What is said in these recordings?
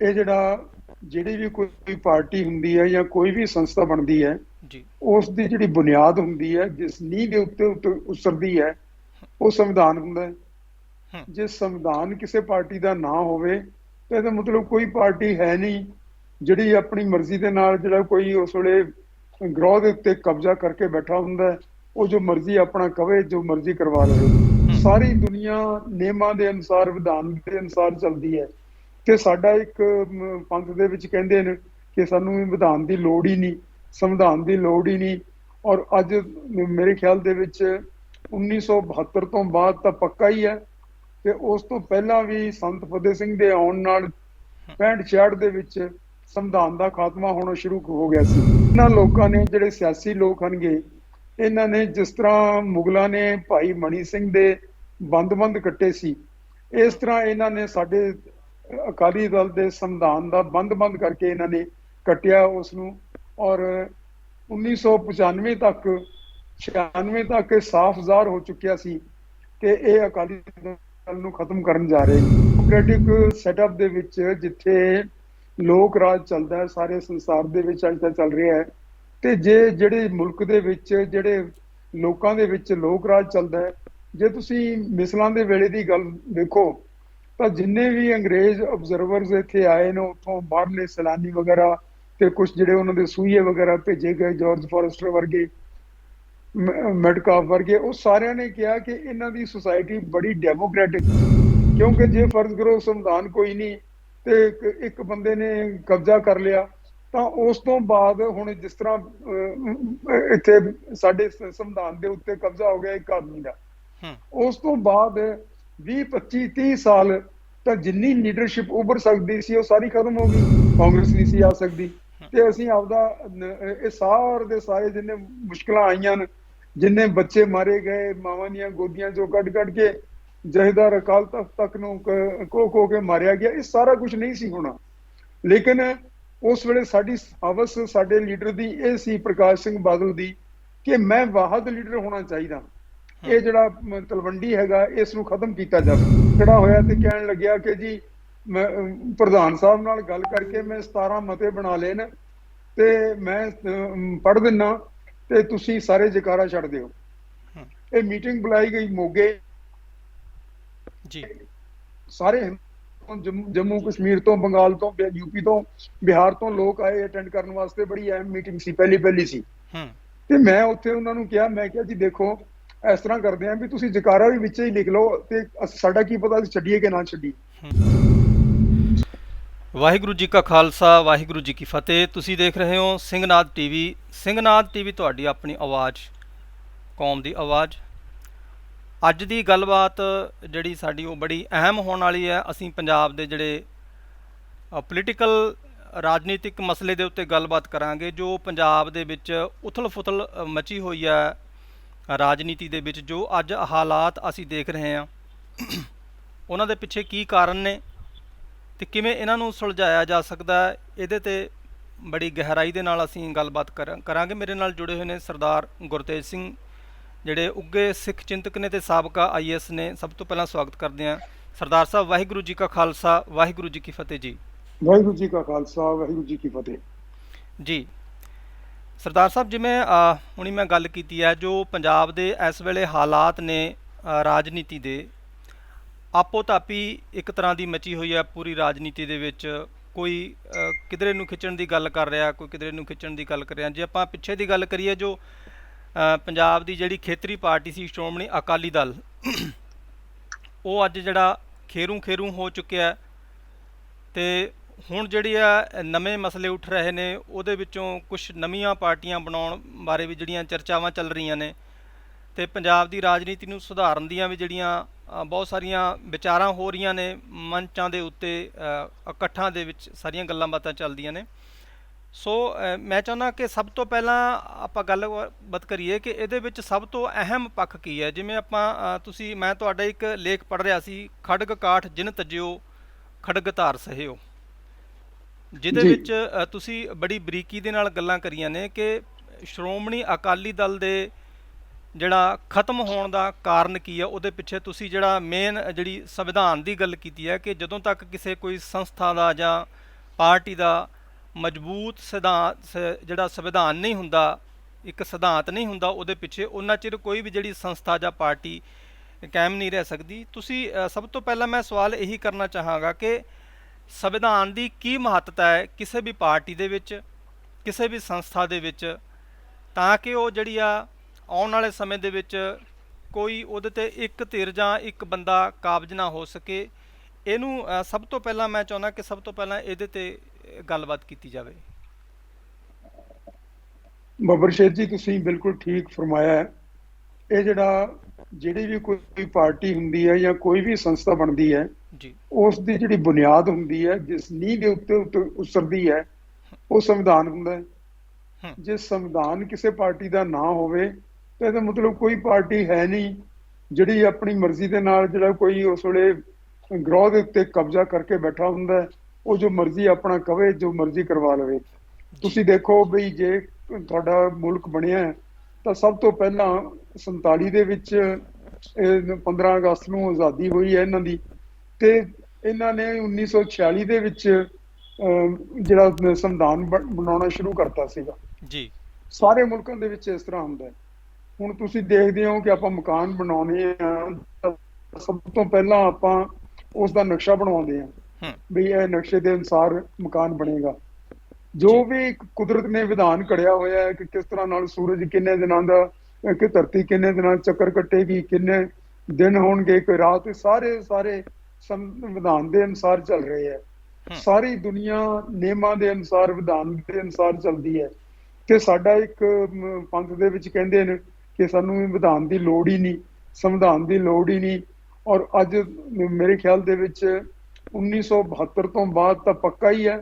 ਇਹ ਜਿਹੜਾ ਜਿਹੜੀ ਵੀ ਕੋਈ ਪਾਰਟੀ ਹੁੰਦੀ ਹੈ ਜਾਂ ਕੋਈ ਵੀ ਸੰਸਥਾ ਬਣਦੀ ਹੈ ਜੀ। ਉਸ ਦੀ ਜਿਹੜੀ ਬੁਨਿਆਦ ਹੁੰਦੀ ਹੈ ਜਿਸ ਨੀਂਹ ਦੇ ਉੱਤੇ ਉਸਰਦੀ ਹੈ ਉਹ ਸੰਵਿਧਾਨ ਹੁੰਦਾ ਹੈ। ਜੇ ਸੰਵਿਧਾਨ ਕਿਸੇ ਪਾਰਟੀ ਦਾ ਨਾ ਹੋਵੇ ਤਾਂ ਇਹਦਾ ਮਤਲਬ ਕੋਈ ਪਾਰਟੀ ਹੈ ਨਹੀਂ ਜਿਹੜੀ ਆਪਣੀ ਮਰਜ਼ੀ ਦੇ ਨਾਲ ਜਿਹੜਾ ਕੋਈ ਉਸ ਵੇਲੇ ਗ੍ਰੋਹ ਦੇ ਉੱਤੇ ਕਬਜ਼ਾ ਕਰਕੇ ਬੈਠਾ ਹੁੰਦਾ ਉਹ ਜੋ ਮਰਜ਼ੀ ਆਪਣਾ ਕਵੇ ਜੋ ਮਰਜ਼ੀ ਕਰਵਾ ਲਵੇ। ਸਾਰੀ ਦੁਨੀਆ ਨਿਯਮਾਂ ਦੇ ਅਨੁਸਾਰ ਵਿਧਾਨ ਦੇ ਅਨੁਸਾਰ ਚੱਲਦੀ ਹੈ। ਤੇ ਸਾਡਾ ਇੱਕ ਪੰਥ ਦੇ ਵਿੱਚ ਕਹਿੰਦੇ ਨੇ ਕਿ ਸਾਨੂੰ ਵਿਧਾਨ ਦੀ ਲੋੜ ਹੀ ਨਹੀਂ, ਸੰਵਿਧਾਨ ਦੀ ਲੋੜ ਹੀ ਨਹੀਂ। ਔਰ ਅੱਜ ਮੇਰੇ ਖਿਆਲ ਦੇ ਵਿੱਚ 1972 ਤੋਂ ਬਾਅਦ ਤਾਂ ਪੱਕਾ ਹੀ ਹੈ ਤੇ ਉਸ ਤੋਂ ਪਹਿਲਾਂ ਵੀ ਸੰਤ ਫਤਿਹ ਸਿੰਘ ਦੇ ਆਉਣ ਨਾਲ 65 66 ਦੇ ਵਿੱਚ ਸੰਵਿਧਾਨ ਦਾ ਖਾਤਮਾ ਹੋਣਾ ਸ਼ੁਰੂ ਹੋ ਗਿਆ ਸੀ। ਇਹਨਾਂ ਲੋਕਾਂ ਨੇ ਜਿਹੜੇ ਸਿਆਸੀ ਲੋਕ ਹਨਗੇ, ਇਹਨਾਂ ਨੇ ਜਿਸ ਤਰ੍ਹਾਂ ਮੁਗਲਾਂ ਨੇ ਭਾਈ ਮਣੀ ਸਿੰਘ ਦੇ ਬੰਦ-ਬੰਦ ਕੱਟੇ ਸੀ, ਇਸ ਤਰ੍ਹਾਂ ਇਹਨਾਂ ਨੇ ਸਾਡੇ ਅਕਾਲੀ ਦਲ ਦੇ ਸੰਵਿਧਾਨ ਦਾ ਬੰਦ-ਬੰਦ ਕਰਕੇ ਇਹਨਾਂ ਨੇ ਕੱਟਿਆ ਉਸ ਨੂੰ ਔਰ 1995 ਤੱਕ 96 ਤੱਕ ਇਹ ਸਾਫ਼ ਜ਼ਾਹਰ ਹੋ ਚੁੱਕਿਆ ਸੀ ਕਿ ਇਹ ਅਕਾਲੀ ਦਲ ਨੂੰ ਖਤਮ ਕਰਨ ਜਾ ਰਹੇ ਡੈਮੋਕ੍ਰੈਟਿਕ ਸੈਟਅਪ ਦੇ ਵਿੱਚ ਜਿੱਥੇ ਲੋਕ ਰਾਜ ਚੱਲਦਾ ਹੈ, ਸਾਰੇ ਸੰਸਾਰ ਦੇ ਵਿੱਚ ਅੱਜ ਤੱਕ ਚੱਲ ਰਿਹਾ ਹੈ, ਤੇ ਜੇ ਜਿਹੜੇ ਮੁਲਕ ਦੇ ਵਿੱਚ, ਜਿਹੜੇ ਲੋਕਾਂ ਦੇ ਵਿੱਚ ਲੋਕ ਰਾਜ ਚੱਲਦਾ ਹੈ, ਜੇ ਤੁਸੀਂ ਮਿਸਲਾਂ ਦੇ ਵੇਲੇ ਦੀ ਗੱਲ ਦੇਖੋ ਤਾਂ ਜਿੰਨੇ ਵੀ ਅੰਗਰੇਜ਼ ਆਬਜ਼ਰਵਰਸ ਇੱਥੇ ਆਏ ਨੇ ਉੱਥੋਂ ਬਾਹਰਲੇ ਸੈਲਾਨੀ ਵਗੈਰਾ ਤੇ ਕੁਝ ਜਿਹੜੇ ਉਹਨਾਂ ਦੇ ਸੂਈਏ ਵਗੈਰਾ ਭੇਜੇ ਗਏ ਜਾਰਜ ਫੋਰੈਸਟਰ ਵਰਗੇ ਮੈਡਕਾਫ ਵਰਗੇ ਉਹ ਸਾਰਿਆਂ ਨੇ ਕਿਹਾ ਕਿ ਇਹਨਾਂ ਦੀ ਸੁਸਾਇਟੀ ਬੜੀ ਡੈਮੋਕ੍ਰੈਟਿਕ ਕਿਉਂਕਿ ਜੇ ਫਰਜ਼ ਕਰੋ ਸੰਵਿਧਾਨ ਕੋਈ ਨਹੀਂ ਤੇ ਇੱਕ- ਬੰਦੇ ਨੇ ਕਬਜ਼ਾ ਕਰ ਲਿਆ ਤਾਂ ਉਸ ਤੋਂ ਬਾਅਦ ਹੁਣ ਜਿਸ ਤਰ੍ਹਾਂ ਇੱਥੇ ਸਾਡੇ ਸੰਵਿਧਾਨ ਦੇ ਉੱਤੇ ਕਬਜ਼ਾ ਹੋ ਗਿਆ ਇੱਕ ਆਦਮੀ ਦਾ। ਹੂੰ। ਉਸ ਤੋਂ ਬਾਅਦ 20 25 30 ਸਾਲ ਤਾਂ ਜਿੰਨੀ ਲੀਡਰਸ਼ਿਪ ਉੱਭਰ ਸਕਦੀ ਸੀ, ਉਹ ਸਾਰੀ ਖਤਮ ਹੋ ਗਈ। ਕਾਂਗਰਸ ਨਹੀਂ ਸੀ ਆ ਸਕਦੀ। ਤੇ ਅਸੀਂ ਆਪਦਾ ਨ- ਇਹ ਸਾਰੇ ਦੇ ਸਾਰੇ ਜਿੰਨੇ ਮੁਸ਼ਕਲਾਂ ਆਈਆਂ ਨੇ, ਜਿੰਨੇ ਬੱਚੇ ਮਾਰੇ ਗਏ, ਮਾਵਾਂ ਦੀਆਂ ਗੋਦੀਆਂ ਚੋਂ ਕੱਢ ਕੱਢ ਕੇ, ਜਹੇਦਾਰ ਅਕਾਲ ਤਖਤ ਤੱਕ ਨੂੰ ਕ- ਕੋ ਕੋ ਕੇ ਮਾਰਿਆ ਗਿਆ, ਇਹ ਸਾਰਾ ਕੁਝ ਨਹੀਂ ਸੀ ਹੋਣਾ। ਲੇਕਿਨ ਉਸ ਵੇਲੇ ਸਾਡੀ ਹਵਸ ਸਾਡੇ ਲੀਡਰ ਦੀ, ਇਹ ਸੀ ਪ੍ਰਕਾਸ਼ ਸਿੰਘ ਬਾਦਲ ਦੀ, ਕਿ ਮੈਂ ਵਾਹਦ ਲੀਡਰ ਹੋਣਾ ਚਾਹੀਦਾ। ਇਹ ਜਿਹੜਾ ਤਲਵੰਡੀ ਹੈਗਾ ਇਸ ਨੂੰ ਖਤਮ ਕੀਤਾ ਜਾਵੇ। ਖੜਾ ਹੋਇਆ ਤੇ ਕਹਿਣ ਲੱਗਿਆ ਕਿ ਜੀ ਪ੍ਰਧਾਨ ਸਾਹਿਬ ਨਾਲ ਗੱਲ ਕਰਕੇ ਮੈਂ 17 ਮਤੇ ਬਣਾ ਲਏ ਨੇ ਤੇ ਮੈਂ ਪੜ ਦਿੰਨਾ ਤੇ ਤੁਸੀਂ ਸਾਰੇ ਜਕਾਰਾ ਛੱਡ ਦਿਓ। ਇਹ ਮੀਟਿੰਗ ਬੁਲਾਈ ਗਈ ਮੋਗੇ। ਜੀ। ਸਾਰੇ ਜੰਮੂ- ਕਸ਼ਮੀਰ ਤੋਂ ਬੰਗਾਲ ਤੋਂ ਯੂਪੀ ਤੋਂ ਬਿਹਾਰ ਤੋਂ ਲੋਕ ਆਏ ਅਟੈਂਡ ਕਰਨ ਵਾਸਤੇ। ਬੜੀ ਅਹਿਮ ਮੀਟਿੰਗ ਸੀ ਪਹਿਲੀ ਪਹਿਲੀ ਸੀ। ਹੂੰ। ਤੇ ਮੈਂ ਉੱਥੇ ਉਹਨਾਂ ਨੂੰ ਕਿਹਾ ਮੈਂ ਕਿਹਾ ਜੀ ਦੇਖੋ ਇਸ ਤਰ੍ਹਾਂ ਕਰਦੇ ਆਂ ਵੀ ਤੁਸੀਂ ਜਕਾਰਾ ਵੀ ਵਿੱਚ ਹੀ ਲਿਖ ਲਓ ਤੇ ਸਾਡਾ ਕੀ ਪਤਾ ਅਸੀਂ ਛੱਡੀਏ ਕਿ ਨਾ ਛੱਡੀਏ। ਵਾਹਿਗੁਰੂ ਜੀ ਕਾ ਖਾਲਸਾ, ਵਾਹਿਗੁਰੂ ਜੀ ਕੀ ਫਤਿਹ। ਤੁਸੀਂ ਦੇਖ ਰਹੇ ਹੋ ਸਿੰਘਨਾਦ ਟੀਵੀ। ਸਿੰਘਨਾਦ ਟੀਵੀ ਤੁਹਾਡੀ ਆਪਣੀ ਆਵਾਜ਼, ਕੌਮ ਦੀ ਆਵਾਜ਼। ਅੱਜ ਦੀ ਗੱਲਬਾਤ ਜਿਹੜੀ ਸਾਡੀ ਉਹ ਬੜੀ ਅਹਿਮ ਹੋਣ ਵਾਲੀ ਹੈ। ਅਸੀਂ ਪੰਜਾਬ ਦੇ ਜਿਹੜੇ ਪੋਲੀਟੀਕਲ ਰਾਜਨੀਤਿਕ ਮਸਲੇ ਦੇ ਉੱਤੇ ਗੱਲਬਾਤ ਕਰਾਂਗੇ, ਜੋ ਪੰਜਾਬ ਦੇ ਵਿੱਚ ਉਥਲ-ਫੁਥਲ ਮਚੀ ਹੋਈ ਹੈ। ਰਾਜਨੀਤੀ ਦੇ ਵਿੱਚ ਜੋ ਅੱਜ ਹਾਲਾਤ ਅਸੀਂ ਦੇਖ ਰਹੇ ਹਾਂ ਉਹਨਾਂ ਦੇ ਪਿੱਛੇ ਕੀ ਕਾਰਨ ਨੇ ਤੇ ਕਿਵੇਂ ਇਹਨਾਂ ਨੂੰ ਸੁਲਝਾਇਆ ਜਾ ਸਕਦਾ ਹੈ ਇਹਦੇ ਤੇ ਬੜੀ ਗਹਿਰਾਈ ਦੇ ਨਾਲ ਅਸੀਂ ਗੱਲਬਾਤ ਕਰਾਂ- ਕਰਾਂਗੇ। ਮੇਰੇ ਨਾਲ ਜੁੜੇ ਹੋਏ ਨੇ ਸਰਦਾਰ ਗੁਰਤੇਜ ਸਿੰਘ ਜਿਹੜੇ ਉੱਗੇ ਸਿੱਖ ਚਿੰਤਕ ਨੇ ਤੇ ਸਾਬਕਾ ਆਈਐਸ ਨੇ। ਸਭ ਤੋਂ ਪਹਿਲਾਂ ਸਵਾਗਤ ਕਰਦੇ ਹਾਂ। ਸਰਦਾਰ ਸਾਹਿਬ ਵਾਹਿਗੁਰੂ ਜੀ ਕਾ ਖਾਲਸਾ ਵਾਹਿਗੁਰੂ ਜੀ ਕੀ ਫਤਿਹ ਜੀ। ਵਾਹਿਗੁਰੂ ਜੀ ਕਾ ਖਾਲਸਾ ਵਾਹਿਗੁਰੂ ਜੀ ਕੀ ਫਤਿਹ। ਜੀ ਸਰਦਾਰ ਸਾਹਿਬ, ਜਿਵੇਂ ਹੁਣੀ ਮੈਂ ਗੱਲ ਕੀਤੀ ਹੈ, ਜੋ ਪੰਜਾਬ ਦੇ ਇਸ ਵੇਲੇ ਹਾਲਾਤ ਨੇ ਰਾਜਨੀਤੀ ਦੇ ਆਪੋ ਤਾਪੀ ਇੱਕ ਤਰ੍ਹਾਂ ਦੀ ਮਚੀ ਹੋਈ ਹੈ ਪੂਰੀ ਰਾਜਨੀਤੀ ਦੇ ਵਿੱਚ। ਕੋਈ ਕਿਧਰੇ ਨੂੰ ਖਿੱਚਣ ਦੀ ਗੱਲ ਕਰ ਰਿਹਾ, ਕੋਈ ਕਿਧਰੇ ਨੂੰ ਖਿੱਚਣ ਦੀ ਗੱਲ ਕਰ ਰਿਹਾ। ਜੇ ਆਪਾਂ ਪਿੱਛੇ ਦੀ ਗੱਲ ਕਰੀਏ, ਜੋ ਪੰਜਾਬ ਦੀ ਜਿਹੜੀ ਖੇਤਰੀ ਪਾਰਟੀ ਸੀ, ਸ਼੍ਰੋਮਣੀ ਅਕਾਲੀ ਦਲ, ਉਹ ਅੱਜ ਜਿਹੜਾ ਖੇਰੂ ਖੇਰੂ ਹੋ ਚੁੱਕਿਆ ਹੈ, ਤੇ ਹੁਣ ਜਿਹੜੀ ਆ ਨਵੇਂ ਮਸਲੇ ਉੱਠ ਰਹੇ ਨੇ, ਉਹਦੇ ਵਿੱਚੋਂ ਕੁਝ ਨਵੀਆਂ ਪਾਰਟੀਆਂ ਬਣਾਉਣ ਬਾਰੇ ਵੀ ਜਿਹੜੀਆਂ ਚਰਚਾਵਾਂ ਚੱਲ ਰਹੀਆਂ ਨੇ, ਤੇ ਪੰਜਾਬ ਦੀ ਰਾਜਨੀਤੀ ਨੂੰ ਸੁਧਾਰਨ ਦੀਆਂ ਵੀ ਜਿਹੜੀਆਂ ਬਹੁਤ ਸਾਰੀਆਂ ਵਿਚਾਰਾਂ ਹੋ ਰਹੀਆਂ ਨੇ, ਮੰਚਾਂ ਦੇ ਉੱਤੇ ਇਕੱਠਾਂ ਦੇ ਵਿੱਚ ਸਾਰੀਆਂ ਗੱਲਾਂ ਬਾਤਾਂ ਚੱਲਦੀਆਂ ਨੇ। ਸੋ ਮੈਂ ਚਾਹੁੰਦਾ ਕਿ ਸਭ ਤੋਂ ਪਹਿਲਾਂ ਆਪਾਂ ਗੱਲਬਾਤ ਕਰੀਏ ਕਿ ਇਹਦੇ ਵਿੱਚ ਸਭ ਤੋਂ ਅਹਿਮ ਪੱਖ ਕੀ ਹੈ? ਜਿਵੇਂ ਆਪਾਂ ਤੁਸੀਂ, ਮੈਂ ਤੁਹਾਡਾ ਇੱਕ ਲੇਖ ਪੜ੍ਹ ਰਿਹਾ ਸੀ ਖੜਗ ਕਾਠ ਜਿਨ ਤਜਿਓ ਖੜਗ ਧਾਰ ਸਹਿਓ। ਜਿਹਦੇ। ਵਿੱਚ ਤੁਸੀਂ ਬੜੀ ਬਰੀਕੀ ਦੇ ਨਾਲ ਗੱਲਾਂ ਕਰੀਆਂ ਨੇ ਕਿ ਸ਼੍ਰੋਮਣੀ ਅਕਾਲੀ ਦਲ ਦੇ ਜਿਹੜਾ ਖਤਮ ਹੋਣ ਦਾ ਕਾਰਨ ਕੀ ਹੈ ਉਹਦੇ ਪਿੱਛੇ ਤੁਸੀਂ ਜਿਹੜਾ ਮੇਨ ਜਿਹੜੀ ਸੰਵਿਧਾਨ ਦੀ ਗੱਲ ਕੀਤੀ ਹੈ ਕਿ ਜਦੋਂ ਤੱਕ ਕਿਸੇ ਕੋਈ ਸੰਸਥਾ ਦਾ ਜਾਂ ਪਾਰਟੀ ਦਾ ਮਜ਼ਬੂਤ ਸਿਧਾਂਤ ਜਿਹੜਾ ਸੰਵਿਧਾਨ ਨਹੀਂ ਹੁੰਦਾ ਇੱਕ ਸਿਧਾਂਤ ਨਹੀਂ ਹੁੰਦਾ ਉਹਦੇ ਪਿੱਛੇ ਉਹਨਾਂ ਚਿਰ ਕੋਈ ਵੀ ਜਿਹੜੀ ਸੰਸਥਾ ਜਾਂ ਪਾਰਟੀ ਕਾਇਮ ਨਹੀਂ ਰਹਿ ਸਕਦੀ ਤੁਸੀਂ ਸਭ ਤੋਂ ਪਹਿਲਾਂ ਮੈਂ ਸਵਾਲ ਇਹੀ ਕਰਨਾ ਚਾਹਾਂਗਾ ਕਿ ਸੰਵਿਧਾਨ ਦੀ ਕੀ ਮਹੱਤਤਾ ਹੈ ਕਿਸੇ ਵੀ ਪਾਰਟੀ ਦੇ ਵਿੱਚ, ਕਿਸੇ ਵੀ ਸੰਸਥਾ ਦੇ ਵਿੱਚ, ਤਾਂ ਕਿ ਉਹ ਜਿਹੜੀ ਆ ਆਉਣ ਵਾਲੇ ਸਮੇਂ ਦੇ ਵਿੱਚ ਕੋਈ ਉਹਦੇ ਤੇ ਇੱਕ ਧਿਰ ਜਾਂ ਇੱਕ ਬੰਦਾ ਕਾਬਜ ਨਾ ਹੋ ਸਕੇ। ਇਹਨੂੰ ਸਭ ਤੋਂ ਪਹਿਲਾਂ ਮੈਂ ਚਾਹੁੰਦਾ ਕਿ ਸਭ ਤੋਂ ਪਹਿਲਾਂ ਇਹਦੇ ਤੇ ਗੱਲਬਾਤ ਕੀਤੀ ਜਾਵੇ। ਬੱਬਰ ਸ਼ੇਖ ਜੀ, ਤੁਸੀਂ ਬਿਲਕੁਲ ਠੀਕ ਫਰਮਾਇਆ ਹੈ। ਇਹ ਜਿਹੜਾ ਜਿਹੜੀ ਵੀ ਕੋਈ ਪਾਰਟੀ ਹੁੰਦੀ ਹੈ ਜਾਂ ਕੋਈ ਵੀ ਸੰਸਥਾ ਬਣਦੀ ਹੈ ਜੀ। ਉਸ ਦੀ ਜਿਹੜੀ ਬੁਨਿਆਦ ਹੁੰਦੀ ਹੈ ਜਿਸ ਨੀਂਹ ਦੇ ਉੱਤੇ ਉਸਰਦੀ ਹੈ ਉਹ ਸੰਵਿਧਾਨ ਹੁੰਦਾ ਹੈ। ਜੇ ਸੰਵਿਧਾਨ ਕਿਸੇ ਪਾਰਟੀ ਦਾ ਨਾ ਹੋਵੇ ਤਾਂ ਇਹਦਾ ਮਤਲਬ ਕੋਈ ਪਾਰਟੀ ਹੈ ਨਹੀਂ ਜਿਹੜੀ ਆਪਣੀ ਮਰਜ਼ੀ ਦੇ ਨਾਲ ਜਿਹੜਾ ਕੋਈ ਉਸ ਵੇਲੇ ਗ੍ਰੋਹ ਦੇ ਉੱਤੇ ਕਬਜ਼ਾ ਕਰਕੇ ਬੈਠਾ ਹੁੰਦਾ ਹੈ ਉਹ ਜੋ ਮਰਜ਼ੀ ਆਪਣਾ ਕਵੇ ਜੋ ਮਰਜ਼ੀ ਕਰਵਾ ਲਵੇ। ਤੁਸੀਂ ਦੇਖੋ ਬਈ ਜੇ ਤੁਹਾਡਾ ਮੁਲਕ ਬਣਿਆ ਤਾਂ ਸਭ ਤੋਂ ਪਹਿਲਾਂ 47 ਦੇ ਵਿੱਚ ਇਹ 15 ਅਗਸਤ ਨੂੰ ਆਜ਼ਾਦੀ ਹੋਈ ਹੈ ਇਹਨਾਂ ਦੀ। ਤੇ ਇਹਨਾਂ ਨੇ 1946 ਦੇ ਵਿੱਚ ਜਿਹੜਾ ਸੰਵਿਧਾਨ ਬਣਾਉਣਾ ਸ਼ੁਰੂ ਕਰਤਾ ਸੀਗਾ। ਜੀ। ਸਾਰੇ ਮੁਲਕਾਂ ਦੇ ਵਿੱਚ ਇਸ ਤਰ੍ਹਾਂ ਹੁੰਦਾ ਹੈ। ਹੁਣ ਤੁਸੀਂ ਦੇਖਦੇ ਹੋ ਕਿ ਆਪਾਂ ਮਕਾਨ ਬਣਾਉਣੇ ਆ ਸਭ ਤੋਂ ਪਹਿਲਾਂ ਆਪਾਂ ਉਸ ਦਾ ਨਕਸ਼ਾ ਬਣਾਉਂਦੇ ਆ ਵੀ ਇਹ ਨਕਸ਼ੇ ਦੇ ਅਨੁਸਾਰ ਮਕਾਨ ਬਣੇਗਾ। ਜੋ ਵੀ ਕੁਦਰਤ ਨੇ ਵਿਧਾਨ ਘੜਿਆ ਹੋਇਆ ਹੈ ਕਿ ਕਿਸ ਤਰ੍ਹਾਂ ਨਾਲ ਸੂਰਜ ਕਿੰਨੇ ਦਿਨਾਂ ਦਾ ਕਿ ਧਰਤੀ ਕਿੰਨੇ ਦਿਨਾਂ ਚੱਕਰ ਕੱਟੇਗੀ ਕਿੰਨੇ ਦਿਨ ਹੋਣਗੇ ਕੋਈ ਰਾਤ ਸਾਰੇ ਸਾਰੇ ਸੰਵਿਧਾਨ ਦੇ ਅਨੁਸਾਰ ਚੱਲ ਰਹੇ ਹੈ। ਸਾਰੀ ਦੁਨੀਆ ਨਿਯਮਾਂ ਦੇ ਅਨੁਸਾਰ ਵਿਧਾਨ ਦੇ ਅਨੁਸਾਰ ਚੱਲਦੀ ਹੈ। ਤੇ ਸਾਡਾ ਇੱਕ ਪੰਥ ਦੇ ਵਿੱਚ ਕਹਿੰਦੇ ਨੇ ਕਿ ਸਾਨੂੰ ਵਿਧਾਨ ਦੀ ਲੋੜ ਹੀ ਨਹੀਂ ਸੰਵਿਧਾਨ ਦੀ ਲੋੜ ਹੀ ਨਹੀਂ। ਔਰ ਅੱਜ ਮੇਰੇ ਖਿਆਲ ਦੇ ਵਿੱਚ 1972 ਤੋਂ ਬਾਅਦ ਤਾਂ ਪੱਕਾ ਹੀ ਹੈ।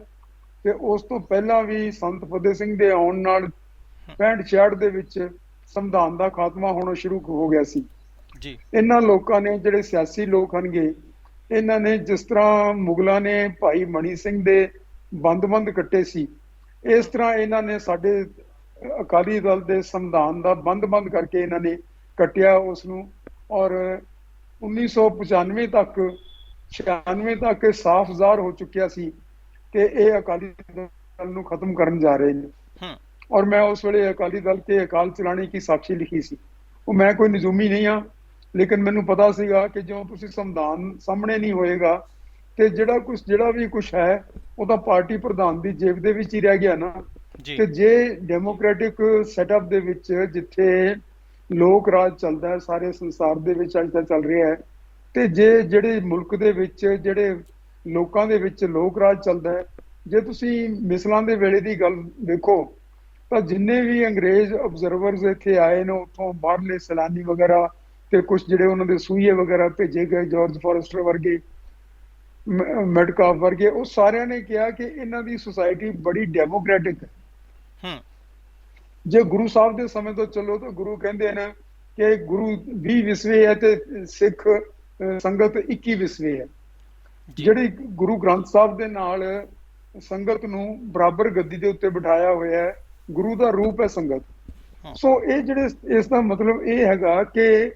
ਤੇ ਉਸ ਤੋਂ ਪਹਿਲਾਂ ਵੀ ਸੰਤ ਫਤਿਹ ਸਿੰਘ ਦੇ ਆਉਣ ਨਾਲ 65 66 ਦੇ ਵਿੱਚ ਸੰਵਿਧਾਨ ਦਾ ਖਾਤਮਾ ਹੋਣਾ ਸ਼ੁਰੂ ਹੋ ਗਿਆ ਸੀ। ਜੀ। ਇਹਨਾਂ ਲੋਕਾਂ ਨੇ ਜਿਹੜੇ ਸਿਆਸੀ ਲੋਕ ਹਨਗੇ ਇਹਨਾਂ ਨੇ ਜਿਸ ਤਰ੍ਹਾਂ ਮੁਗਲਾਂ ਨੇ ਭਾਈ ਮਣੀ ਸਿੰਘ ਦੇ ਬੰਦ-ਬੰਦ ਕੱਟੇ ਸੀ ਇਸ ਤਰ੍ਹਾਂ ਇਹਨਾਂ ਨੇ ਸਾਡੇ ਅਕਾਲੀ ਦਲ ਦੇ ਸੰਵਿਧਾਨ ਦਾ ਬੰਦ-ਬੰਦ ਕਰਕੇ ਇਹਨਾਂ ਨੇ ਕੱਟਿਆ ਉਸ ਨੂੰ ਔਰ 1995 ਤੱਕ 96 ਤੱਕ ਇਹ ਸਾਫ਼ ਜ਼ਾਹਰ ਹੋ ਚੁੱਕਿਆ ਸੀ ਕਿ ਇਹ ਅਕਾਲੀ ਦਲ ਨੂੰ ਖਤਮ ਕਰਨ ਜਾ ਰਹੇ ਨੇ। ਹੂੰ। ਔਰ ਮੈਂ ਉਸ ਵੇਲੇ ਅਕਾਲੀ ਦਲ ਕੇ ਅਕਾਲ ਚਲਾਣੇ ਕੀ ਸਾਖੀ ਲਿਖੀ ਸੀ। ਉਹ ਮੈਂ ਕੋਈ ਨਜੂਮੀ ਨਹੀਂ ਆ ਲੇਕਿਨ ਮੈਨੂੰ ਪਤਾ ਸੀਗਾ ਕਿ ਜੋ ਤੁਸੀਂ ਸੰਵਿਧਾਨ ਸਾਹਮਣੇ ਨਹੀਂ ਹੋਏਗਾ ਤੇ ਜਿਹੜਾ ਕੁਝ ਜਿਹੜਾ ਵੀ ਕੁਝ ਹੈ ਉਹ ਤਾਂ ਪਾਰਟੀ ਪ੍ਰਧਾਨ ਦੀ ਜੇਬ ਦੇ ਵਿੱਚ ਹੀ ਰਹਿ ਗਿਆ ਨਾ। ਤੇ ਜੇ ਡੈਮੋਕ੍ਰੈਟਿਕ ਸੈਟਅਪ ਦੇ ਵਿੱਚ ਜਿੱਥੇ ਲੋਕ ਰਾਜ ਚੱਲਦਾ ਹੈ ਸਾਰੇ ਸੰਸਾਰ ਦੇ ਵਿੱਚ ਅੱਜ ਤੱਕ ਚੱਲ ਰਿਹਾ ਹੈ ਤੇ ਜੇ ਜਿਹੜੇ ਮੁਲਕ ਦੇ ਵਿੱਚ ਜਿਹੜੇ ਲੋਕਾਂ ਦੇ ਵਿੱਚ ਲੋਕ ਰਾਜ ਚੱਲਦਾ ਹੈ ਜੇ ਤੁਸੀਂ ਮਿਸਲਾਂ ਦੇ ਵੇਲੇ ਦੀ ਗੱਲ ਦੇਖੋ ਤਾਂ ਜਿੰਨੇ ਵੀ ਅੰਗਰੇਜ਼ ਆਬਜ਼ਰਵਰਸ ਇੱਥੇ ਆਏ ਨੇ ਉੱਥੋਂ ਬਾਹਰਲੇ ਸੈਲਾਨੀ ਵਗੈਰਾ ਤੇ ਕੁਝ ਜਿਹੜੇ ਉਹਨਾਂ ਦੇ ਸੂਈਏ ਵਗੈਰਾ ਭੇਜੇ ਗਏ ਜਾਰਜ ਫੋਰੈਸਟਰ ਵਰਗੇ ਮੈਡਕਾਫ ਵਰਗੇ ਉਹ ਸਾਰਿਆਂ ਨੇ ਕਿਹਾ ਕਿ ਇਹਨਾਂ ਦੀ ਸੁਸਾਇਟੀ ਬੜੀ ਡੈਮੋਕ੍ਰੈਟਿਕ ਹੈ। ਹੂੰ। ਜੇ ਗੁਰੂ ਸਾਹਿਬ ਦੇ ਸਮੇਂ ਤੋਂ ਚੱਲੋ ਤਾਂ ਗੁਰੂ ਕਹਿੰਦੇ ਨੇ ਕਿ ਗੁਰੂ 20 ਵਿਸਵੇ ਹੈ ਤੇ ਸਿੱਖ ਸੰਗਤ 21 ਵਿਸਵੇ ਹੈ। ਜਿਹੜੀ ਗੁਰੂ ਗ੍ਰੰਥ ਸਾਹਿਬ ਦੇ ਨਾਲ ਸੰਗਤ ਨੂੰ ਬਰਾਬਰ ਗੱਦੀ ਦੇ ਉੱਤੇ ਬਿਠਾਇਆ ਹੋਇਆ ਹੈ ਗੁਰੂ ਦਾ ਰੂਪ ਹੈ ਸੰਗਤ। ਸੋ ਇਹ ਜਿਹੜੇ ਇਸ ਦਾ ਮਤਲਬ ਇਹ ਹੈਗਾ ਕਿ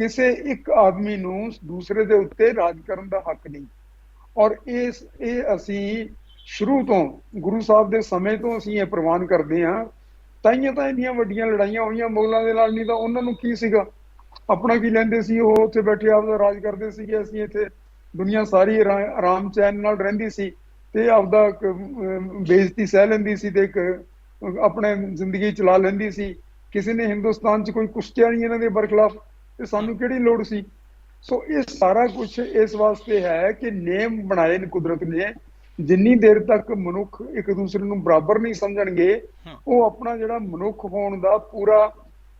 ਕਿਸੇ ਇੱਕ ਆਦਮੀ ਨੂੰ ਦੂਸਰੇ ਦੇ ਉੱਤੇ ਰਾਜ ਕਰਨ ਦਾ ਹੱਕ ਨਹੀਂ। ਔਰ ਇਸ ਇਹ ਅਸੀਂ ਸ਼ੁਰੂ ਤੋਂ ਗੁਰੂ ਸਾਹਿਬ ਦੇ ਸਮੇਂ ਤੋਂ ਅਸੀਂ ਇਹ ਪ੍ਰਵਾਨ ਕਰਦੇ ਹਾਂ। ਤਾਈਆਂ ਤਾਂ ਇੰਨੀਆਂ ਵੱਡੀਆਂ ਲੜਾਈਆਂ ਹੋਈਆਂ ਮੁਗਲਾਂ ਦੇ ਨਾਲ ਨਹੀਂ ਤਾਂ ਉਹਨਾਂ ਨੂੰ ਕੀ ਸੀਗਾ? ਆਪਣਾ ਕੀ ਲੈਂਦੇ ਸੀ? ਉਹ ਉੱਥੇ ਬੈਠੇ ਆਪਦਾ ਰਾਜ ਕਰਦੇ ਸੀਗੇ। ਅਸੀਂ ਇੱਥੇ ਦੁਨੀਆ ਸਾਰੀ ਆਰਾ- ਆਰਾਮ ਚੈਨ ਨਾਲ ਰਹਿੰਦੀ ਸੀ ਤੇ ਆਪਦਾ ਇੱਕ, ਅਮ, ਬੇਇੱਜ਼ਤੀ ਸਹਿ ਲੈਂਦੀ ਸੀ ਤੇ ਇੱਕ ਆਪਣੇ ਜ਼ਿੰਦਗੀ ਚਲਾ ਲੈਂਦੀ ਸੀ। ਕਿਸੇ ਨੇ ਹਿੰਦੁਸਤਾਨ 'ਚ ਕੋਈ ਕੁਸ਼ਤਿਆ ਨਹੀਂ ਇਹਨਾਂ ਦੇ ਬਰਖਲਾਫ। ਤੇ ਸਾਨੂੰ ਕਿਹੜੀ ਲੋੜ ਸੀ? ਸੋ ਇਹ ਸਾਰਾ ਕੁਝ ਇਸ ਵਾਸਤੇ ਹੈ ਕਿ ਨੇਮ ਬਣਾਏ ਨੇ ਕੁਦਰਤ ਨੇ। ਜਿੰਨੀ ਦੇਰ ਤੱਕ ਮਨੁੱਖ ਇੱਕ ਦੂਸਰੇ ਨੂੰ ਬਰਾਬਰ ਨਹੀਂ ਸਮਝਣਗੇ। ਉਹ ਆਪਣਾ ਜਿਹੜਾ ਮਨੁੱਖ ਹੋਣ ਦਾ ਪੂਰਾ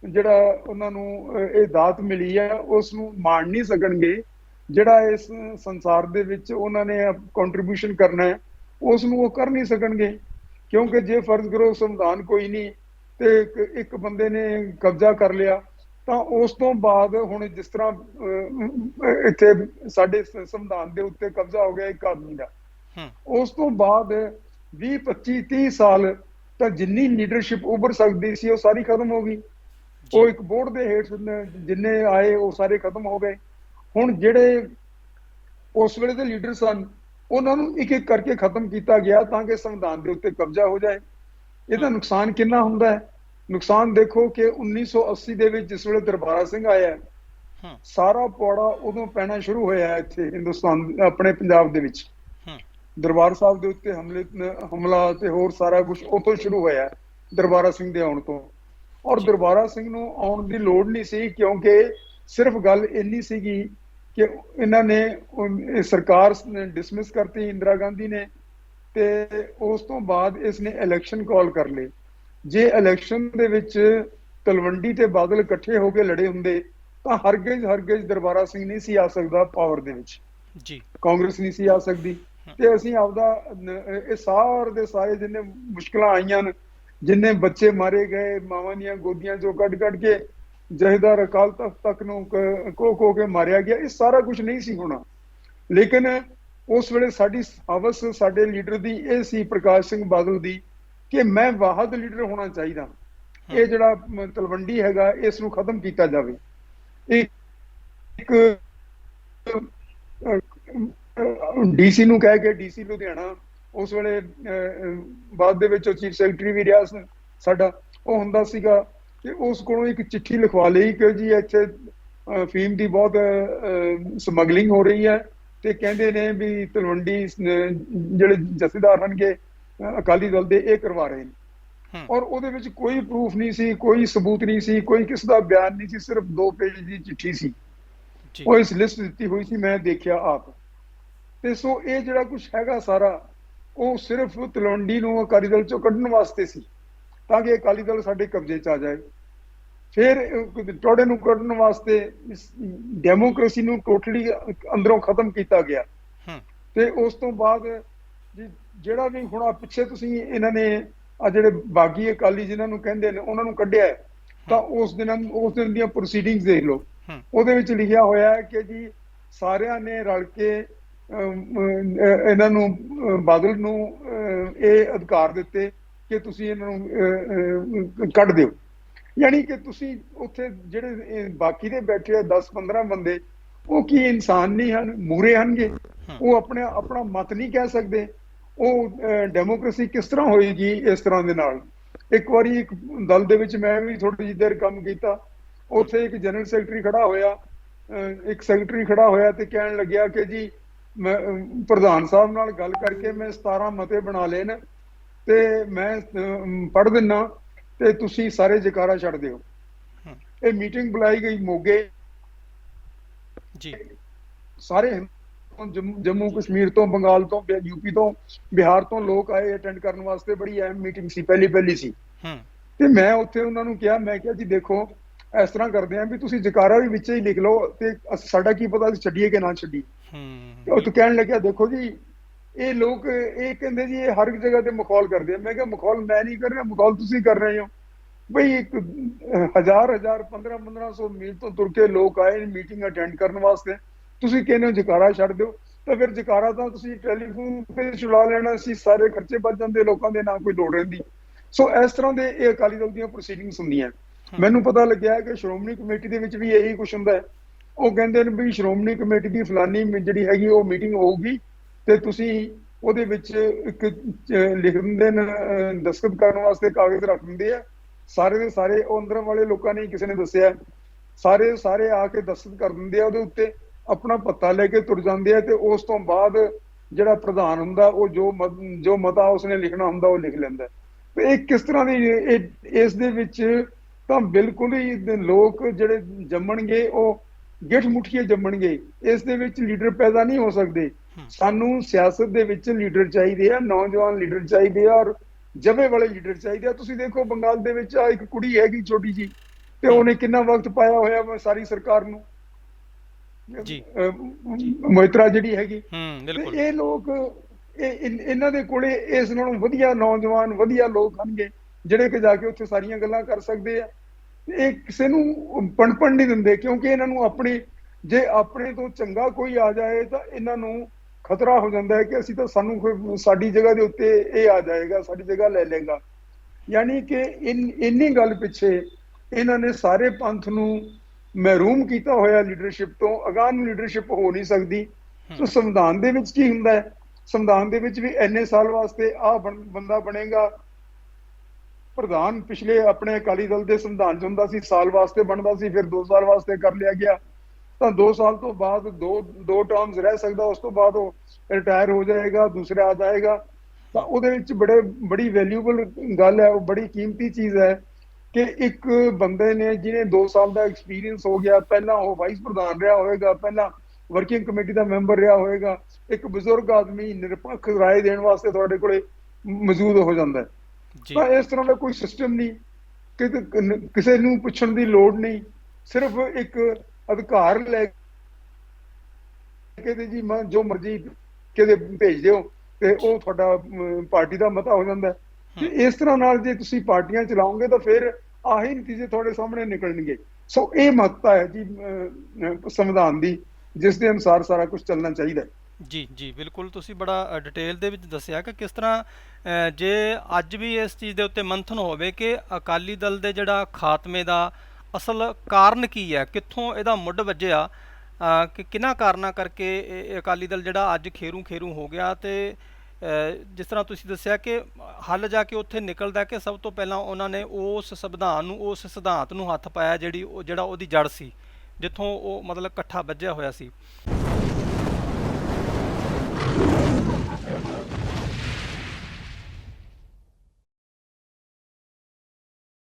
ਜਿਹੜਾ ਉਹਨਾਂ ਨੂੰ ਇਹ ਦਾਤ ਮਿਲੀ ਹੈ ਉਸ ਨੂੰ ਮਾਣ ਨਹੀਂ ਸਕਣਗੇ। ਜਿਹੜਾ ਇਸ ਸੰਸਾਰ ਦੇ ਵਿੱਚ ਉਹਨਾਂ ਨੇ ਕੰਟਰੀਬਿਊਸ਼ਨ ਕਰਨਾ ਹੈ ਉਸ ਨੂੰ ਉਹ ਕਰ ਨਹੀਂ ਸਕਣਗੇ। ਕਿਉਂਕਿ ਜੇ ਫਰਜ਼ ਕਰੋ ਸੰਵਿਧਾਨ ਕੋਈ ਨਹੀਂ ਤੇ ਇੱਕ ਬੰਦੇ ਨੇ ਕਬਜ਼ਾ ਕਰ ਲਿਆ ਤਾਂ ਉਸ ਤੋਂ ਬਾਅਦ ਹੁਣ ਜਿਸ ਤਰ੍ਹਾਂ ਇੱਥੇ ਸਾਡੇ ਸੰਵਿਧਾਨ ਦੇ ਉੱਤੇ ਕਬਜ਼ਾ ਹੋ ਗਿਆ ਇੱਕ ਆਦਮੀ ਦਾ। ਉਸ ਤੋਂ ਬਾਅਦ 20 25 30 ਸਾਲ ਤਾਂ ਜਿੰਨੀ ਲੀਡਰਸ਼ਿਪ ਉੱਭਰ ਸਕਦੀ ਸੀ ਉਹ ਸਾਰੀ ਖਤਮ ਹੋ ਗਈ। ਉਹ ਇੱਕ ਬੋਰਡ ਦੇ ਹੇਠ ਜਿੰਨੇ ਆਏ ਉਹ ਸਾਰੇ ਖਤਮ ਹੋ ਗਏ। ਹੁਣ ਜਿਹੜੇ ਉਸ ਵੇਲੇ ਦੇ ਲੀਡਰ ਸਨ ਉਹਨਾਂ ਨੂੰ ਇੱਕ ਇੱਕ ਕਰਕੇ ਖਤਮ ਕੀਤਾ ਗਿਆ ਤਾਂ ਕਿ ਸੰਵਿਧਾਨ ਦੇ ਉੱਤੇ ਕਬਜ਼ਾ ਹੋ ਜਾਏ। ਇਹਦਾ ਨੁਕਸਾਨ ਕਿੰਨਾ ਹੁੰਦਾ ਹੈ? ਨੁਕਸਾਨ ਦੇਖੋ ਕਿ 1980 ਦੇ ਵਿੱਚ ਜਿਸ ਵੇਲੇ ਦਰਬਾਰਾ ਸਿੰਘ ਆਇਆ ਸਾਰਾ ਪੌੜਾ ਉਦੋਂ ਪੈਣਾ ਸ਼ੁਰੂ ਹੋਇਆ ਇੱਥੇ ਹਿੰਦੁਸਤਾਨ ਆਪਣੇ ਪੰਜਾਬ ਦੇ ਵਿੱਚ। ਦਰਬਾਰ ਸਾਹਿਬ ਦੇ ਉੱਤੇ ਹਮਲੇ ਹਮਲਾ ਤੇ ਹੋਰ ਸਾਰਾ ਕੁਝ ਉਤੋਂ ਸ਼ੁਰੂ ਹੋਇਆ ਦਰਬਾਰਾ ਸਿੰਘ ਦੇ ਆਉਣ ਤੋਂ। ਔਰ ਦਰਬਾਰਾ ਸਿੰਘ ਨੂੰ ਆਉਣ ਦੀ ਲੋੜ ਨਹੀਂ ਸੀ ਕਿਉਂਕਿ ਸਿਰਫ ਗੱਲ ਇੰਨੀ ਸੀਗੀ ਕਿ ਇਹਨਾਂ ਨੇ ਸਰਕਾਰ ਨੇ ਡਿਸਮਿਸ ਕਰਤੀ ਇੰਦਰਾ ਗਾਂਧੀ ਨੇ ਤੇ ਉਸ ਤੋਂ ਬਾਅਦ ਇਸ ਨੇ ਇਲੈਕਸ਼ਨ ਕਾਲ ਕਰ ਲਏ। ਜੇ ਇਲੈਕਸ਼ਨ ਦੇ ਵਿੱਚ ਤਲਵੰਡੀ ਤੇ ਬਾਦਲ ਇਕੱਠੇ ਹੋ ਕੇ ਲੜੇ ਹੁੰਦੇ ਤਾਂ ਹਰਗਿਜ਼ ਹਰਗਿਜ਼ ਦਰਬਾਰਾ ਸਿੰਘ ਨਹੀਂ ਸੀ ਆ ਸਕਦਾ ਪਾਵਰ ਦੇ ਵਿੱਚ। ਜੀ। ਕਾਂਗਰਸ ਨਹੀਂ ਸੀ ਆ ਸਕਦੀ। ਤੇ ਅਸੀਂ ਆਪਦਾ ਇਹ ਸਾਰੇ ਦੇ ਸਾਰੇ ਜਿੰਨੇ ਮੁਸ਼ਕਲਾਂ ਆਈਆਂ ਨੇ ਜਿੰਨੇ ਬੱਚੇ ਮਾਰੇ ਗਏ ਮਾਵਾਂ ਦੀਆਂ ਗੋਦੀਆਂ ਚੋਂ ਕੱਢ ਕੱਢ ਕੇ ਜਹੇਦਾਰ ਅਕਾਲ ਤਖਤ ਤੱਕ ਨੂੰ ਕ- ਕੋ ਕੋ ਕੇ ਮਾਰਿਆ ਗਿਆ ਇਹ ਸਾਰਾ ਕੁਝ ਨਹੀਂ ਸੀ ਹੋਣਾ। ਲੇਕਿਨ ਉਸ ਵੇਲੇ ਸਾਡੀ ਹਵਸ ਸਾਡੇ ਲੀਡਰ ਦੀ ਇਹ ਸੀ ਪ੍ਰਕਾਸ਼ ਸਿੰਘ ਬਾਦਲ ਦੀ ਕਿ ਮੈਂ ਵਾਹਦ ਲੀਡਰ ਹੋਣਾ ਚਾਹੀਦਾ। ਇਹ ਜਿਹੜਾ ਤਲਵੰਡੀ ਹੈਗਾ, ਇਸ ਨੂੰ ਖਤਮ ਕੀਤਾ ਜਾਵੇ। ਇਹ ਇੱਕ ਡੀਸੀ ਨੂੰ ਕਹਿ ਕੇ ਡੀਸੀ ਲੁਧਿਆਣਾ, ਉਸ ਵੇਲੇ ਬਾਅਦ ਦੇ ਵਿੱਚ ਉਹ ਚੀਫ ਸੈਕਟਰੀ ਵੀ ਰਿਹਾ ਸੀ, ਸਾਡਾ। ਉਹ ਹੁੰਦਾ ਸੀਗਾ ਕਿ ਉਸ ਕੋਲੋਂ ਇੱਕ ਚਿੱਠੀ ਲਿਖਵਾ ਲਈ ਕਿ ਜੀ ਇੱਥੇ ਫੀਮ ਦੀ ਬਹੁਤ ਸਮਗਲਿੰਗ ਹੋ ਰਹੀ ਹੈ ਤੇ ਕਹਿੰਦੇ ਨੇ ਵੀ ਤਲਵੰਡੀ ਜਿਹੜੇ ਜਥੇਦਾਰ ਹਨਗੇ ਅਕਾਲੀ ਦਲ ਦੇ ਇਹ ਕਰਵਾ ਰਹੇ ਨੇ। ਔਰ ਉਹਦੇ ਵਿੱਚ ਕੋਈ ਪ੍ਰੂਫ ਨਹੀਂ ਸੀ ਕੋਈ ਸਬੂਤ ਨਹੀਂ ਸੀ ਕੋਈ ਕਿਸ ਦਾ ਬਿਆਨ ਨਹੀਂ ਸੀ ਸਿਰਫ ਦੋ ਪੇਜ ਦੀ ਚਿੱਠੀ ਸੀ। ਉਹ ਇਸ ਲਿਸਟ ਦਿੱਤੀ ਹੋਈ ਸੀ ਮੈਂ ਦੇਖਿਆ ਆਪ। ਤੇ ਸੋ ਇਹ ਜਿਹੜਾ ਕੁਝ ਹੈਗਾ ਸਾਰਾ ਉਹ ਸਿਰਫ ਤਲਵੰਡੀ ਨੂੰ ਅਕਾਲੀ ਦਲ ਚੋਂ ਕੱਢਣ ਵਾਸਤੇ ਸੀ ਤਾਂ ਕਿ ਅਕਾਲੀ ਦਲ ਸਾਡੇ ਕਬਜ਼ੇ 'ਚ ਆ ਜਾਏ। ਫਿਰ ਟੋੜੇ ਨੂੰ ਕੱਢਣ ਵਾਸਤੇ ਇਸ ਡੈਮੋਕ੍ਰੇਸੀ ਨੂੰ ਟੋਟਲੀ ਅੰਦਰੋਂ ਖਤਮ ਕੀਤਾ ਗਿਆ। ਹੂੰ। ਤੇ ਉਸ ਤੋਂ ਬਾਅਦ ਜੀ ਜਿਹੜਾ ਵੀ ਹੁਣ ਆਹ ਪਿੱਛੇ ਤੁਸੀਂ ਇਹਨਾਂ ਨੇ ਆ ਜਿਹੜੇ ਬਾਗੀ ਅਕਾਲੀ ਜਿਨ੍ਹਾਂ ਨੂੰ ਕਹਿੰਦੇ ਨੇ ਉਹਨਾਂ ਨੂੰ ਕੱਢਿਆ ਤਾਂ ਉਸ ਦਿਨਾਂ ਉਸ ਦਿਨ ਦੀਆਂ ਪ੍ਰੋਸੀਡਿੰਗਸ ਦੇਖ ਲਓ। ਉਹਦੇ ਵਿੱਚ ਲਿਖਿਆ ਹੋਇਆ ਹੈ ਕਿ ਜੀ ਸਾਰਿਆਂ ਨੇ ਰਲ ਕੇ ਇਹਨਾਂ ਨੂੰ ਬਾਦਲ ਨੂੰ ਇਹ ਅਧਿਕਾਰ ਦਿੱਤੇ ਕਿ ਤੁਸੀਂ ਇਹਨਾਂ ਨੂੰ ਕੱਢ ਦਿਓ। ਯਾਨੀ ਕਿ ਤੁਸੀਂ ਉੱਥੇ ਜਿਹੜੇ ਬਾਕੀ ਦੇ ਬੈਠੇ ਆ 10 15 ਬੰਦੇ ਉਹ ਕੀ ਇਨਸਾਨ ਨਹੀਂ ਹਨ ਮੂਰੇ ਹਨਗੇ ਉਹ ਆਪਣੇ ਆਪਣਾ ਮਤ ਨਹੀਂ ਕਹਿ ਸਕਦੇ। ਉਹ ਡੈਮੋਕ੍ਰੇਸੀ ਕਿਸ ਤਰ੍ਹਾਂ ਹੋਏਗੀ ਇਸ ਤਰ੍ਹਾਂ ਦੇ ਨਾਲ? ਇੱਕ ਵਾਰੀ ਇੱਕ ਦਲ ਦੇ ਵਿੱਚ ਮੈਂ ਵੀ ਥੋੜੀ ਜਿਹੀ ਦੇਰ ਕੰਮ ਕੀਤਾ। ਉੱਥੇ ਇੱਕ ਜਨਰਲ ਸੈਕਟਰੀ ਖੜਾ ਹੋਇਆ। ਇੱਕ ਸੈਕਟਰੀ ਖੜਾ ਹੋਇਆ ਤੇ ਕਹਿਣ ਲੱਗਿਆ ਕਿ ਜੀ ਪ੍ਰਧਾਨ ਸਾਹਿਬ ਨਾਲ ਗੱਲ ਕਰਕੇ ਮੈਂ 17 ਮਤੇ ਬਣਾ ਲਏ ਨੇ ਤੇ ਮੈਂ ਪੜ ਦਿੰਨਾ ਤੇ ਤੁਸੀਂ ਸਾਰੇ ਜਕਾਰਾ ਛੱਡ ਦਿਓ। ਇਹ ਮੀਟਿੰਗ ਬੁਲਾਈ ਗਈ ਮੋਗੇ। ਜੀ। ਸਾਰੇ ਜੰਮੂ ਜੰਮੂ ਕਸ਼ਮੀਰ ਤੋਂ ਬੰਗਾਲ ਤੋਂ ਯੂਪੀ ਤੋਂ ਬਿਹਾਰ ਤੋਂ ਲੋਕ ਆਏ ਅਟੈਂਡ ਕਰਨ ਵਾਸਤੇ ਬੜੀ ਅਹਿਮ ਮੀਟਿੰਗ ਸੀ ਪਹਿਲੀ ਪਹਿਲੀ ਸੀ। ਹੂੰ। ਤੇ ਮੈਂ ਉੱਥੇ ਉਹਨਾਂ ਨੂੰ ਕਿਹਾ ਮੈਂ ਕਿਹਾ ਜੀ ਦੇਖੋ ਇਸ ਤਰ੍ਹਾਂ ਕਰਦੇ ਆਂ ਵੀ ਤੁਸੀਂ ਜਕਾਰਾ ਵੀ ਵਿੱਚ ਹੀ ਲਿਖ ਲਓ ਤੇ ਸਾਡਾ ਕੀ ਪਤਾ ਅਸੀਂ ਛੱਡੀਏ ਕਿ ਨਾ ਛੱਡੀਏ। ਤੇ ਉਹ ਹੂੰ ਤਾਂ ਕਹਿਣ ਲੱਗਿਆ ਦੇਖੋ ਜੀ ਇਹ ਲੋਕ ਇਹ ਕਹਿੰਦੇ ਜੀ ਇਹ ਹਰ ਇੱਕ ਜਗ੍ਹਾ ਤੇ ਮਖੌਲ ਕਰਦੇ ਆ। ਮੈਂ ਕਿਹਾ ਮਖੌਲ ਮੈਂ ਨਹੀਂ ਕਰ ਰਿਹਾ ਮਖੌਲ ਤੁਸੀਂ ਕਰ ਰਹੇ ਹੋ। ਬਈ ਇੱਕ ਹਜ਼ਾਰ ਹਜ਼ਾਰ 15 1500 ਮੀਲ ਤੋਂ ਤੁਰ ਕੇ ਲੋਕ ਆਏ ਮੀਟਿੰਗ ਅਟੈਂਡ ਕਰਨ ਵਾਸਤੇ। ਤੁਸੀਂ ਕਹਿੰਦੇ ਹੋ ਜਕਾਰਾ ਛੱਡ ਦਿਓ ਤਾਂ ਫਿਰ ਜਕਾਰਾ ਤਾਂ ਤੁਸੀਂ ਟੈਲੀਫੋਨ ਤੇ ਚੁਲਾ ਲੈਣਾ ਸੀ ਸਾਰੇ ਖਰਚੇ ਬਚ ਜਾਂਦੇ ਲੋਕਾਂ ਦੇ ਨਾ ਕੋਈ ਲੋੜ ਰਹਿੰਦੀ। ਸੋ ਇਸ ਤਰ੍ਹਾਂ ਦੇ ਇਹ ਅਕਾਲੀ ਦਲ ਦੀਆਂ ਪ੍ਰੋਸੀਡਿੰਗਸ ਹੁੰਦੀਆਂ। ਮੈਨੂੰ ਪਤਾ ਲੱਗਿਆ ਕਿ ਸ਼੍ਰੋਮਣੀ ਕਮੇਟੀ ਦੇ ਵਿੱਚ ਵੀ ਇਹੀ ਕੁਝ ਹੁੰਦਾ ਹੈ। ਉਹ ਕਹਿੰਦੇ ਨੇ ਵੀ ਸ਼੍ਰੋਮਣੀ ਕਮੇਟੀ ਦੀ ਫਲਾਨੀ ਜਿਹੜੀ ਹੈਗੀ ਉਹ ਮੀਟਿੰਗ ਹੋਊਗੀ ਤੇ ਤੁਸੀਂ ਉਹਦੇ ਵਿੱਚ ਇੱਕ ਲਿਖ ਦਿੰਦੇ ਨੇ ਦਸਤਖਤ ਕਰਨ ਵਾਸਤੇ ਕਾਗਜ਼ ਰੱਖ ਦਿੰਦੇ ਆ। ਸਾਰੇ ਦੇ ਸਾਰੇ ਉਹ ਅੰਦਰ ਵਾਲੇ ਲੋਕਾਂ ਨੇ ਕਿਸੇ ਨੇ ਦੱਸਿਆ। ਸਾਰੇ ਸਾਰੇ ਆ ਕੇ ਦਸਤਖਤ ਕਰ ਦਿੰਦੇ ਆ ਉਹਦੇ ਉੱਤੇ। ਆਪਣਾ ਪੱਤਾ ਲੈ ਕੇ ਤੁਰ ਜਾਂਦੇ ਆ ਤੇ ਉਸ ਤੋਂ ਬਾਅਦ ਜਿਹੜਾ ਪ੍ਰਧਾਨ ਹੁੰਦਾ ਉਹ ਜੋ ਜੋ ਮਤਾ ਉਸਨੇ ਲਿਖਣਾ ਹੁੰਦਾ ਉਹ ਲਿਖ ਲੈਂਦਾ। ਤੇ ਇਹ ਕਿਸ ਤਰ੍ਹਾਂ ਦੀ ਇਸ ਦੇ ਵਿੱਚ ਤਾਂ ਬਿਲਕੁਲ ਹੀ ਲੋਕ ਜਿਹੜੇ ਜੰਮਣਗੇ ਉਹ ਗਿੱਠ ਮੁੱਠੀਏ ਜੰਮਣਗੇ। ਇਸ ਦੇ ਵਿੱਚ ਲੀਡਰ ਪੈਦਾ ਨਹੀਂ ਹੋ ਸਕਦੇ। ਸਾਨੂੰ ਸਿਆਸਤ ਦੇ ਵਿੱਚ ਲੀਡਰ ਚਾਹੀਦੇ ਆ ਨੌਜਵਾਨ ਲੀਡਰ ਚਾਹੀਦੇ ਆ ਔਰ ਜਵੇ ਵਾਲੇ ਲੀਡਰ ਚਾਹੀਦੇ ਆ। ਤੁਸੀਂ ਦੇਖੋ ਬੰਗਾਲ ਦੇ ਵਿੱਚ ਆ ਇੱਕ ਕੁੜੀ ਹੈਗੀ ਛੋਟੀ ਜੀ ਤੇ ਉਹਨੇ ਕਿੰਨਾ ਵਕਤ ਪਾਇਆ ਹੋਇਆ ਸਾਰੀ ਸਰਕਾਰ ਨੂੰ? ਜੀ। ਮੋਇਤਰਾ ਜਿਹੜੀ ਹੈਗੀ ਹੂੰ ਬਿਲਕੁਲ। ਇਹ ਲੋਕ ਇਹਨਾਂ ਦੇ ਕੋਲੇ ਇਸ ਨਾਲੋਂ ਵਧੀਆ ਨੌਜਵਾਨ ਵਧੀਆ ਲੋਕ ਹਨਗੇ ਜਿਹੜੇ ਕਿ ਜਾ ਕੇ ਉੱਥੇ ਸਾਰੀਆਂ ਗੱਲਾਂ ਕਰ ਸਕਦੇ ਆ। ਇਹ ਕਿਸੇ ਨੂੰ ਪਣਪਣ ਨਹੀਂ ਦਿੰਦੇ ਕਿਉਂਕਿ ਇਹਨਾਂ ਨੂੰ ਆਪਣੀ ਜੇ ਆਪਣੇ ਤੋਂ ਚੰਗਾ ਕੋਈ ਆ ਜਾਏ ਤਾਂ ਇਹਨਾਂ ਨੂੰ ਖਤਰਾ ਹੋ ਜਾਂਦਾ ਹੈ ਕਿ ਅਸੀਂ ਤਾਂ ਸਾਨੂੰ ਕੋਈ ਸਾਡੀ ਜਗ੍ਹਾ ਦੇ ਉੱਤੇ ਇਹ ਆ ਜਾਏਗਾ ਸਾਡੀ ਜਗ੍ਹਾ ਲੈ ਲੇਗਾ ਯਾਨੀ ਕਿ ਇਨ ਇੰਨੀ ਗੱਲ ਪਿੱਛੇ ਇਹਨਾਂ ਨੇ ਸਾਰੇ ਪੰਥ ਨੂੰ ਮਹਿਰੂਮ ਕੀਤਾ ਹੋਇਆ ਲੀਡਰਸ਼ਿਪ ਤੋਂ, ਅਗਾਂਹ ਨੂੰ ਲੀਡਰਸ਼ਿਪ ਹੋ ਨਹੀਂ ਸਕਦੀ। ਸੋ ਸੰਵਿਧਾਨ ਦੇ ਵਿੱਚ ਕੀ ਹੁੰਦਾ ਹੈ? ਸੰਵਿਧਾਨ ਦੇ ਵਿੱਚ ਵੀ ਇੰਨੇ ਸਾਲ ਵਾਸਤੇ ਆ ਬੰਦਾ ਬਣੇਗਾ। ਪ੍ਰਧਾਨ ਪਿਛਲੇ ਆਪਣੇ ਅਕਾਲੀ ਦਲ ਦੇ ਸੰਵਿਧਾਨ 'ਚ ਹੁੰਦਾ ਸੀ, ਸਾਲ ਵਾਸਤੇ ਬਣਦਾ ਸੀ, ਫਿਰ 2 ਸਾਲ ਵਾਸਤੇ ਕਰ ਲਿਆ ਗਿਆ। ਤਾਂ 2 ਸਾਲ ਤੋਂ ਬਾਅਦ ਦੋ ਦੋ ਟਰਮਸ ਰਹਿ ਸਕਦਾ, ਉਸ ਤੋਂ ਬਾਅਦ ਉਹ ਰਿਟਾਇਰ ਹੋ ਜਾਏਗਾ, ਦੂਸਰਾ ਆ ਜਾਏਗਾ। ਤਾਂ ਉਹਦੇ ਵਿੱਚ ਬੜੇ, ਬੜੀ ਵੈਲਿਊਬਲ ਗੱਲ ਹੈ, ਉਹ ਬੜੀ ਕੀਮਤੀ ਚੀਜ਼ ਹੈ। ਕਿ ਇੱਕ ਬੰਦੇ ਨੇ ਜਿਹਨੇ 2 ਸਾਲ ਦਾ ਐਕਸਪੀਰੀਅੰਸ ਹੋ ਗਿਆ ਪਹਿਲਾਂ ਉਹ ਵਾਈਸ ਪ੍ਰਧਾਨ ਰਿਹਾ ਹੋਵੇਗਾ ਪਹਿਲਾਂ ਵਰਕਿੰਗ ਕਮੇਟੀ ਦਾ ਮੈਂਬਰ ਰਿਹਾ ਹੋਵੇਗਾ ਇੱਕ ਬਜ਼ੁਰਗ ਆਦਮੀ ਨਿਰਪੱਖ رائے ਦੇਣ ਵਾਸਤੇ ਤੁਹਾਡੇ ਕੋਲੇ ਮੌਜੂਦ ਹੋ ਜਾਂਦਾ ਹੈ ਜੀ ਤਾਂ ਇਸ ਤਰ੍ਹਾਂ ਦਾ ਕੋਈ ਸਿਸਟਮ ਨਹੀਂ ਕਿ ਕਿ- ਕਿਸੇ ਨੂੰ ਪੁੱਛਣ ਦੀ ਲੋੜ ਨਹੀਂ ਸਿਰਫ ਇੱਕ ਅਧਿਕਾਰ ਲੈ ਕੇ ਤੇ ਜੀ ਮੈਂ ਜੋ ਮਰਜ਼ੀ ਕਿਤੇ ਭੇਜ ਦਿਓ ਤੇ ਉਹ ਤੁਹਾਡਾ ਅਮ, ਪਾਰਟੀ ਦਾ ਮਤਾ ਹੋ ਜਾਂਦਾ ਹੈ। ਤੇ ਇਸ ਤਰ੍ਹਾਂ ਨਾਲ ਜੇ ਤੁਸੀਂ ਪਾਰਟੀਆਂ ਚਲਾਓਗੇ ਤਾਂ ਫਿਰ ਆਹੀ ਨਤੀਜੇ ਤੁਹਾਡੇ ਸਾਹਮਣੇ ਨਿਕਲਣਗੇ। ਸੋ ਇਹ ਮਹੱਤਤਾ ਹੈ ਜੀ ਸੰਵਿਧਾਨ ਦੀ, ਜਿਸ ਦੇ ਅਨੁਸਾਰ ਸਾਰਾ ਕੁਝ ਚੱਲਣਾ ਚਾਹੀਦਾ ਹੈ। ਜੀ ਜੀ, ਬਿਲਕੁਲ ਤੁਸੀਂ ਬੜਾ ਡਿਟੇਲ ਦੇ ਵਿੱਚ ਦੱਸਿਆ ਕਿ ਕਿਸ ਤਰ੍ਹਾਂ ਜੇ ਅੱਜ ਵੀ ਇਸ ਚੀਜ਼ ਦੇ ਉੱਤੇ ਮੰਥਨ ਹੋਵੇ ਕਿ ਅਕਾਲੀ ਦਲ ਦੇ ਜਿਹੜਾ ਖਾਤਮੇ ਦਾ ਅਸਲ ਕਾਰਨ ਕੀ ਹੈ, ਕਿੱਥੋਂ ਇਹਦਾ ਮੁੱਢ ਵੱਜਿਆ ਕਿ ਕਿਹਨਾਂ ਕਾਰਨਾਂ ਕਰਕੇ ਅਕਾਲੀ ਦਲ ਜਿਹੜਾ ਅੱਜ ਖੇਰੂ ਖੇਰੂ ਹੋ ਗਿਆ ਤੇ ਜਿਸ ਤਰ੍ਹਾਂ ਤੁਸੀਂ ਦੱਸਿਆ ਕਿ ਹੱਲ ਜਾ ਕੇ ਉੱਥੇ ਨਿਕਲਦਾ ਕਿ ਸਭ ਤੋਂ ਪਹਿਲਾਂ ਉਹਨਾਂ ਨੇ ਉਸ ਸੰਵਿਧਾਨ ਨੂੰ, ਉਸ ਸਿਧਾਂਤ ਨੂੰ ਹੱਥ ਪਾਇਆ ਜਿਹੜੀ ਉਹ, ਜਿਹੜਾ ਉਹਦੀ ਜੜ ਸੀ, ਜਿੱਥੋਂ ਉਹ ਮਤਲਬ ਇਕੱਠਾ ਵੱਜਿਆ ਹੋਇਆ ਸੀ।